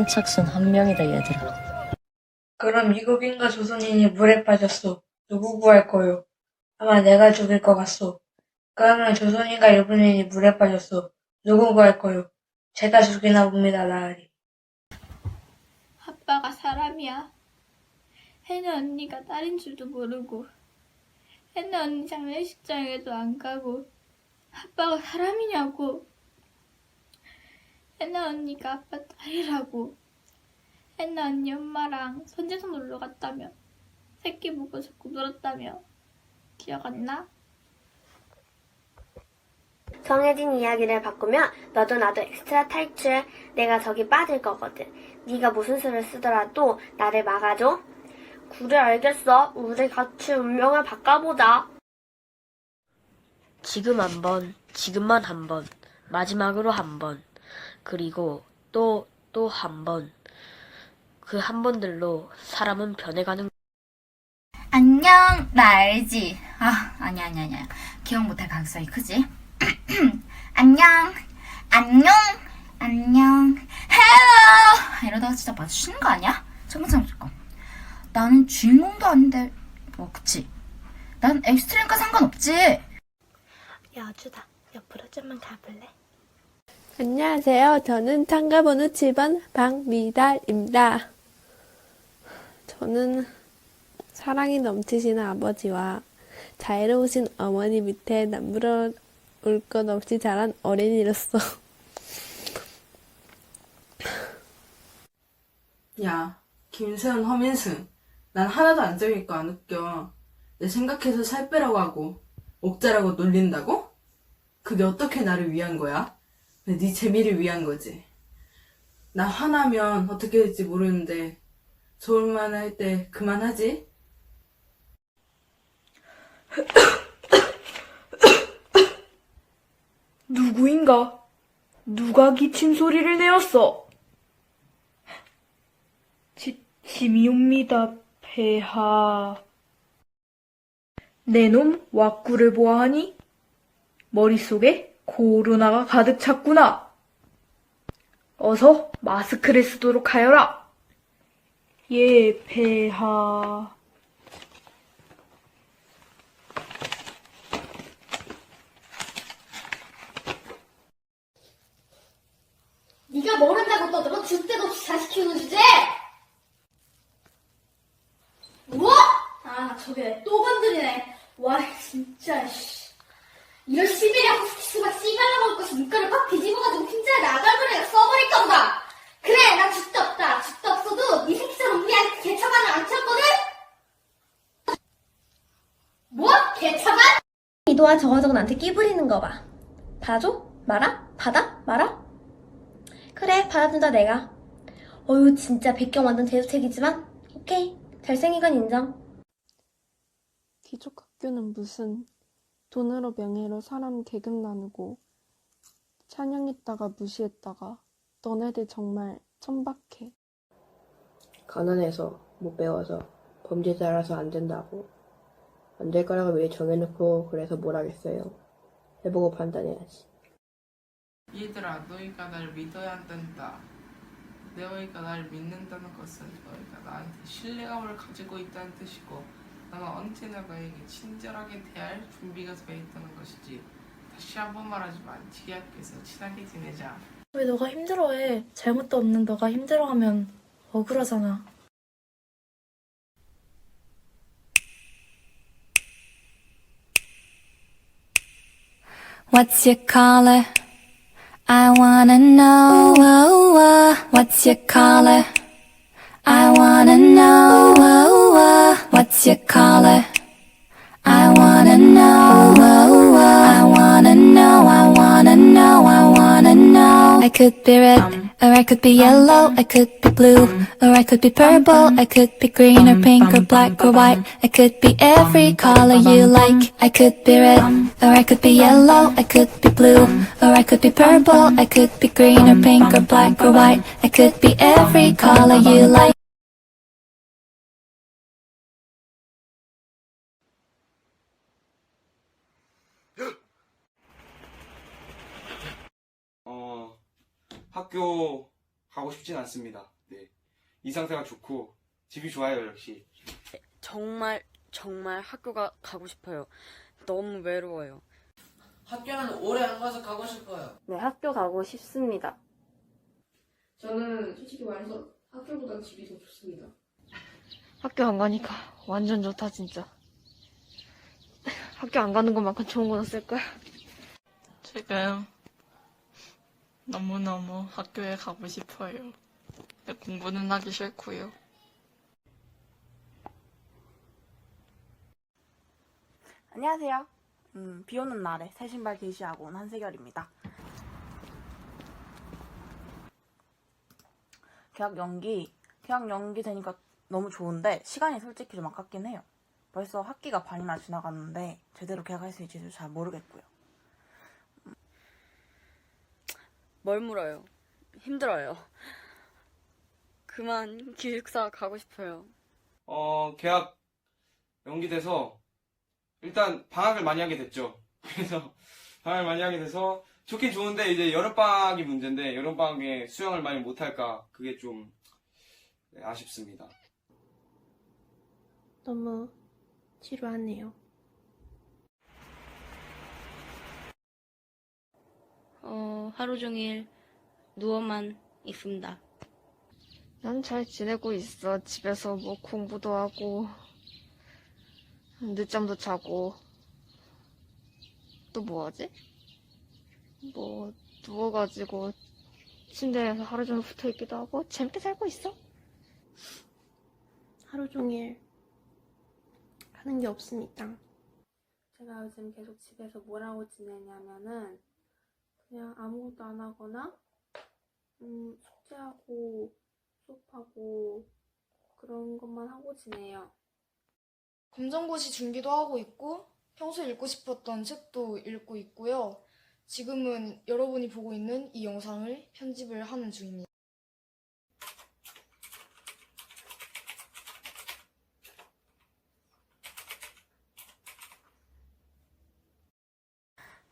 선착순 한 명이다 얘들아. 그럼 미국인과 조선인이 물에 빠졌어. 누구 구할 거요? 아마 내가 죽일 것 같소. 그러면 조선인과 일본인이 물에 빠졌어. 누구 구할 거요? 제가 죽이나 봅니다, 나으리. 아빠가 사람이야. 해는 언니가 딸인 줄도 모르고, 해는 언니 장례식장에도 안 가고, 아빠가 사람이냐고. 해는 언니가 아빠 딸이라고. 해는 언니 엄마랑 손재성 놀러 갔다며. 새끼 보고 자꾸 놀았다며. 기억 안 나? 정해진 이야기를 바꾸면 너도 나도 엑스트라 탈출. 내가 저기 빠질 거거든. 네가 무슨 수를 쓰더라도 나를 막아줘. 그래 알겠어. 우리 같이 운명을 바꿔보자. 지금 한 번, 지금만 한 번, 마지막으로 한 번, 그리고 또, 또 한 번. 그 한 번들로 사람은 변해가는 안녕, 나 알지? 아, 아니야, 아니야, 아니야. 기억 못할 가능성이 크지? 안녕, 안녕, 안녕, 헬로! 이러다가 진짜 마주치는 거 아니야? 잠깐만, 잠깐. 나는 주인공도 아닌데, 뭐, 그치? 난 엑스트림과 상관없지? 여주다. 옆으로 좀만 가볼래? 안녕하세요. 저는 참가번호 7번 박미달입니다. 저는 사랑이 넘치시는 아버지와 자애로우신 어머니 밑에 남부러 울 것 없이 자란 어린이로서 야, 김세훈, 허민승. 난 하나도 안 재밌고 안 웃겨. 내 생각해서 살 빼라고 하고, 옥자라고 놀린다고? 그게 어떻게 나를 위한 거야? 네 재미를 위한 거지. 나 화나면 어떻게 될지 모르는데, 좋을만 할 때 그만하지? 누구인가? 누가 기침 소리를 내었어? 지, 짐이 옵니다, 폐하. 내놈 왁구를 보아하니 머릿속에 코로나가 가득 찼구나. 어서 마스크를 쓰도록 하여라. 예, 폐하. 네가 모른다고 떠들어 줏대도 없이 자식 키우는 주제! 뭐? 아, 저게 또 건드리네. 와, 진짜, 씨. 이런 시베리아 후스키스가 씨발라 먹을 것이 눈가를 팍 뒤집어가지고 핀자에 나갈머리가 써버릴까 보다. 그래, 난 줏대 없다. 줏대 없어도 네 새끼처럼 우리한테 개차반을 안 쳤거든? 뭐? 개차반? 이도와 저거저거 나한테 끼부리는 거 봐. 받아줘? 말아? 받아? 말아? 그래, 받아준다, 내가. 어휴, 진짜 백경 완전 대수책이지만, 오케이. 잘생긴 건 인정. 귀족 학교는 무슨 돈으로 명예로 사람 계급 나누고 찬양했다가 무시했다가 너네들 정말 천박해. 가난해서 못 배워서 범죄자라서 안 된다고 안 될 거라고 왜 정해놓고 그래서 뭘 하겠어요. 해보고 판단해야지. 얘들아, 너희가 날 믿어야 한단다. 너희가 날 믿는다는 것은 너희가 나한테 신뢰감을 가지고 있다는 뜻이고, 나는 언제나 너에게 친절하게 대할 준비가 되어 있다는 것이지. 다시 한 번 말하지만, 지기 학교에서 친하게 지내자. 왜 너가 힘들어해? 잘못도 없는 너가 힘들어하면 억울하잖아. What's your color? I wanna know. What's your color? I wanna know. What's your color? I wanna know. I wanna know. I wanna know. I wanna know. I could be red. Um, or I could be yellow, um, I could be blue, um, or I could be purple, I could be green or pink or black or white. I could be every color you like. I could be red, or I could be yellow, I could be blue, or I could be purple, I could be green or pink or black or white. I could be every color you like. 어, 학교 가고 싶진 않습니다. 네. 이 상태가 좋고 집이 좋아요 역시. 정말 정말 학교가 가고 싶어요. 너무 외로워요. 학교는 오래 안 가서 가고 싶어요. 네, 학교 가고 싶습니다. 저는 솔직히 말해서 학교보다 집이 더 좋습니다. 학교 안 가니까 완전 좋다 진짜. 학교 안 가는 것만큼 좋은 건 없을 거야. 지금 너무너무 학교에 가고 싶어요. 공부는 하기 싫고요. 안녕하세요. 음, 비 오는 날에 새 신발 게시하고 온 한세결입니다. 계약 연기, 계약 연기 되니까 너무 좋은데 시간이 솔직히 좀 아깝긴 해요. 벌써 학기가 반이나 지나갔는데 제대로 계약할 수 있을지 잘 모르겠고요. 뭘 물어요? 힘들어요. 그만 기숙사 가고 싶어요. 어 계약 연기돼서 일단 방학을 많이 하게 됐죠. 그래서 방학을 많이 하게 돼서 좋긴 좋은데 이제 여름방학이 문제인데 여름방학에 수영을 많이 못할까 그게 좀 네, 아쉽습니다. 너무 지루하네요. 어, 하루 종일 누워만 있습니다. 난 잘 지내고 있어. 집에서 뭐 공부도 하고, 늦잠도 자고, 또 뭐 하지? 뭐, 누워가지고, 침대에서 하루 종일 붙어 있기도 하고, 재밌게 살고 있어. 하루 종일 하는 게 없으니까. 제가 요즘 계속 집에서 뭘 하고 지내냐면은 그냥 아무것도 안 하거나 음, 숙제하고 수업하고 그런 것만 하고 지내요. 검정고시 준비도 하고 있고 평소에 읽고 싶었던 책도 읽고 있고요. 지금은 여러분이 보고 있는 이 영상을 편집을 하는 중입니다.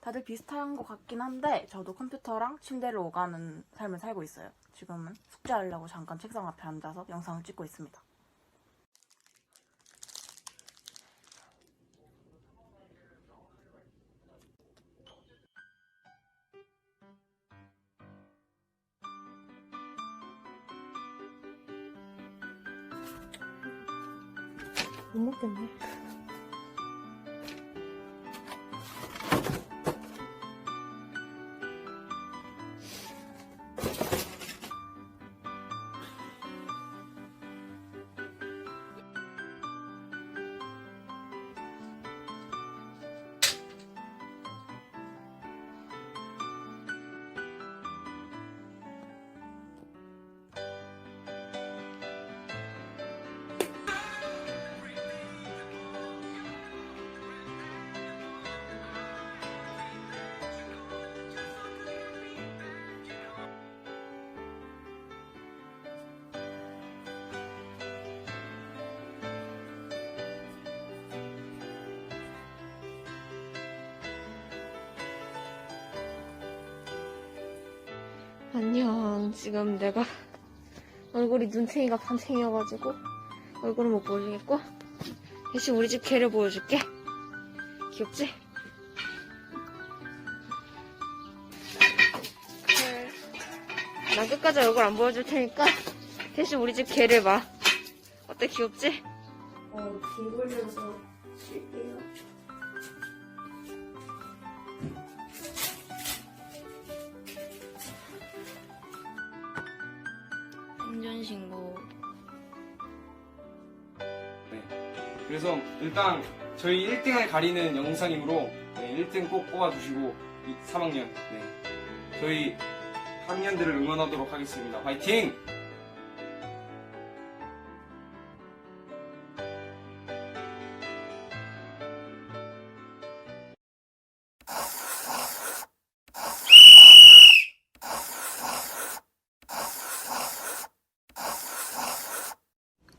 다들 비슷한 것 같긴 한데 저도 컴퓨터랑 침대를 오가는 삶을 살고 있어요. 지금은 숙제하려고 잠깐 책상 앞에 앉아서 영상을 찍고 있습니다. 못 먹겠네. 안녕. 지금 내가 얼굴이 눈탱이가 반탱이여가지고 얼굴은 못 보여주겠고 대신 우리 집 개를 보여줄게. 귀엽지? 그래. 나 끝까지 얼굴 안 보여줄 테니까 대신 우리 집 개를 봐. 어때 귀엽지? 어, 등 돌려서 쉴게요. 행전신고. 네. 그래서 일단 저희 1등을 가리는 영상이므로 네, 1등 꼭 뽑아주시고 3학년 네. 저희 학년들을 응원하도록 하겠습니다. 화이팅!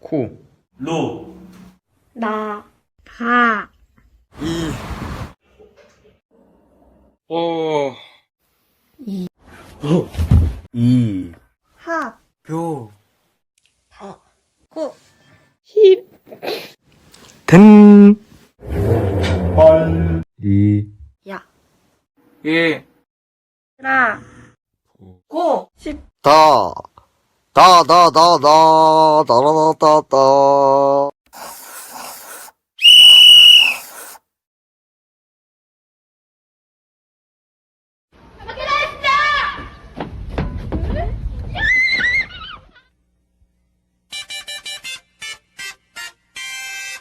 코, 로, 나, 바, 이, 어, 이, 어, 이, 하, 교, 하, 고, 힙, 된, 벌, 리, 야, 예, 라, 고, 십, 다. だだだだ、だらだだだ。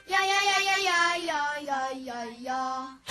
呀呀呀呀呀呀呀呀！